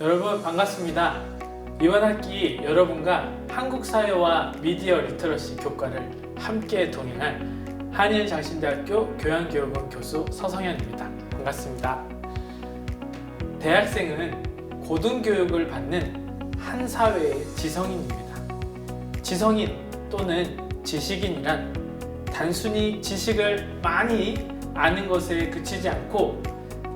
여러분 반갑습니다. 이번 학기 여러분과 한국 사회와 미디어 리터러시 교과를 함께 동행할 한일장신대학교 교양교육원 교수 서성현입니다. 반갑습니다. 대학생은 고등교육을 받는 한 사회의 지성인입니다. 지성인 또는 지식인이란 단순히 지식을 많이 아는 것에 그치지 않고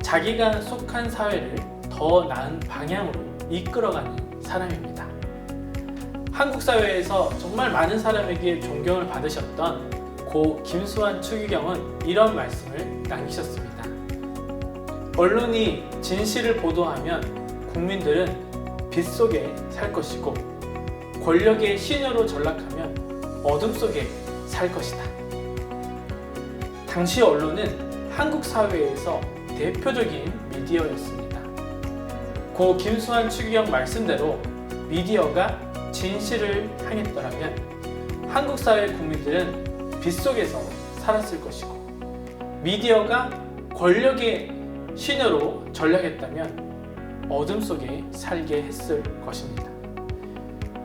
자기가 속한 사회를 더 나은 방향으로 이끌어가는 사람입니다. 한국 사회에서 정말 많은 사람에게 존경을 받으셨던 고 김수환 추기경은 이런 말씀을 남기셨습니다. 언론이 진실을 보도하면 국민들은 빛 속에 살 것이고 권력의 신여로 전락하면 어둠 속에 살 것이다. 당시 언론은 한국 사회에서 대표적인 미디어였습니다. 고 김수환 추기경 말씀대로 미디어가 진실을 향했더라면 한국 사회 국민들은 빛 속에서 살았을 것이고 미디어가 권력의 신여로 전략했다면 어둠 속에 살게 했을 것입니다.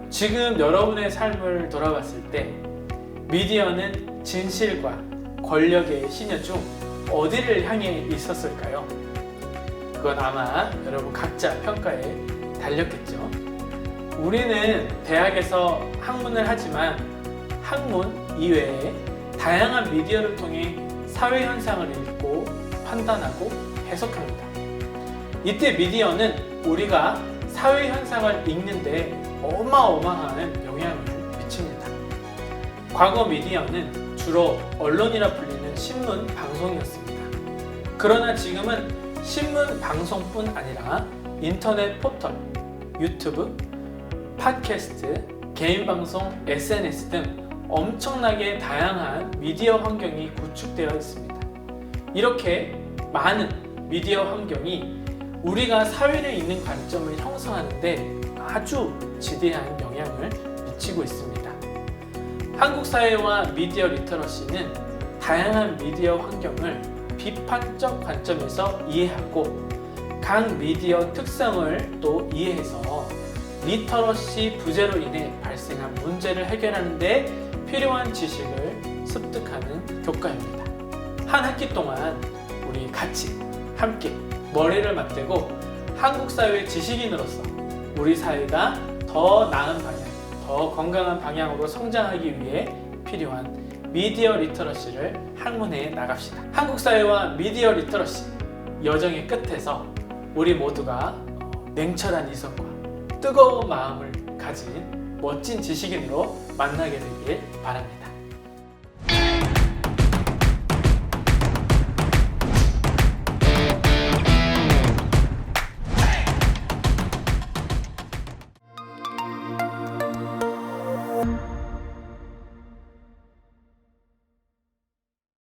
지금 여러분의 삶을 돌아봤을 때 미디어는 진실과 권력의 신여 중 어디를 향해 있었을까요? 그건 아마 여러분 각자 평가에 달렸겠죠. 우리는 대학에서 학문을 하지만 학문 이외에 다양한 미디어를 통해 사회 현상을 읽고 판단하고 해석합니다. 이때 미디어는 우리가 사회 현상을 읽는데 어마어마한 영향을 미칩니다. 과거 미디어는 주로 언론이라 불리는 신문, 방송이었습니다. 그러나 지금은 신문, 방송뿐 아니라 인터넷 포털, 유튜브, 팟캐스트, 개인 방송, SNS 등 엄청나게 다양한 미디어 환경이 구축되어 있습니다. 이렇게 많은 미디어 환경이 우리가 사회를 읽는 관점을 형성하는데 아주 지대한 영향을 미치고 있습니다. 한국 사회와 미디어 리터러시는 다양한 미디어 환경을 비판적 관점에서 이해하고 각 미디어 특성을 또 이해해서 리터러시 부재로 인해 발생한 문제를 해결하는 데 필요한 지식을 습득하는 교과입니다. 한 학기 동안 우리 같이 함께 머리를 맞대고 한국 사회 지식인으로서 우리 사회가 더 나은 방향, 더 건강한 방향으로 성장하기 위해 필요한 미디어 리터러시를 학문해 나갑시다. 한국 사회와 미디어 리터러시 여정의 끝에서 우리 모두가 어, 냉철한 이성과 뜨거운 마음을 가진 멋진 지식인으로 만나게 되길 바랍니다.